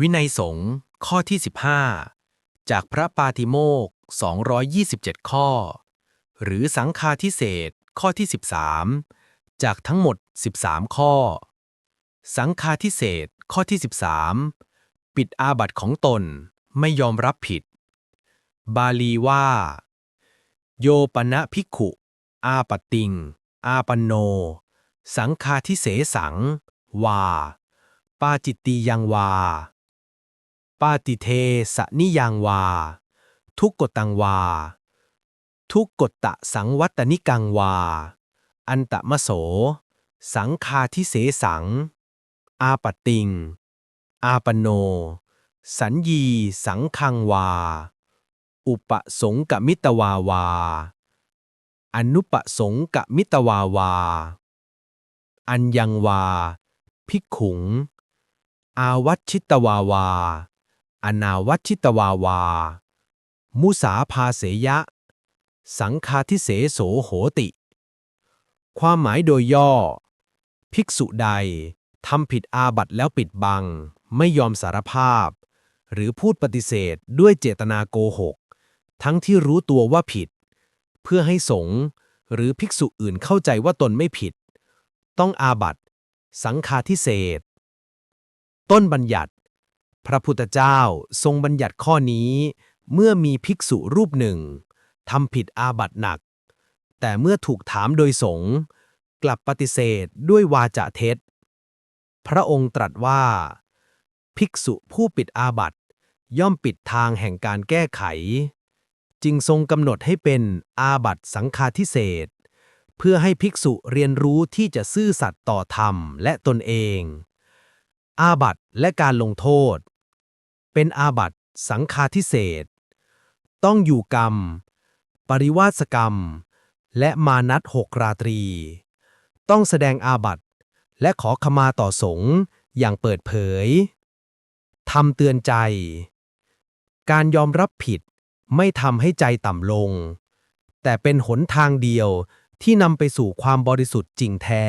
วินัยสงฆ์ข้อที่ 15 จากพระปาติโมก227 ข้อ หรือสังฆาทิเศษข้อที่ 13 จากทั้งหมด 13 ข้อ สังฆาทิเศษข้อที่ 13 ปิดอาบัติของตนไม่ยอมรับผิด บาลีว่า โยปนะภิกขุ อาปติง อาปันโน สังฆาทิเสสัง วา ปาจิตติยังวา ปาติเทสนิยังวา ทุกกตังวา ทุกกตตะสังวัตนิกังวา อันตะมะโส สังคาทิเสสัง อาปติง อาปโน สัญญีสังคังวา อุปสงกมิตวาวา อนุปสงกมิตวาวา อัญยังวาภิกขุง อาวัชิตวาวา อนาวัชิตวาวา มุสาภาเสยะ สังฆาทิเสโสโหติ ความหมายโดยย่อ ภิกษุใดทำผิดอาบัตแล้วปิดบัง ไม่ยอมสารภาพ หรือพูดปฏิเสธด้วยเจตนาโกหก ทั้งที่รู้ตัวว่าผิด เพื่อให้สงฆ์หรือภิกษุอื่นเข้าใจว่าตนไม่ผิด ต้องอาบัตสังฆาทิเศษ ต้นบัญญัติ พระพุทธเจ้าทรงบัญญัติข้อนี้ เมื่อมีภิกษุรูปหนึ่งทำผิดอาบัติหนัก แต่เมื่อถูกถามโดยสงฆ์กลับปฏิเสธด้วยวาจาเท็จ พระองค์ตรัสว่า ภิกษุผู้ปิดอาบัติย่อมปิดทางแห่งการแก้ไข จึงทรงกำหนดให้เป็นอาบัติสังฆาทิเศษเพื่อให้ภิกษุเรียนรู้ที่จะซื่อสัตย์ต่อธรรมและตนเอง อาบัติและการลงโทษ เป็นอาบัติสังฆาทิเศษต้องอยู่กรรม ปริวาสกรรม และมานัดหกราตรี ต้องแสดงอาบัติและขอขมาต่อสงฆ์อย่างเปิดเผยทำเตือนใจ การยอมรับผิดไม่ทำให้ใจต่ำลง แต่เป็นหนทางเดียวที่นำไปสู่ความบริสุทธิ์จริงแท้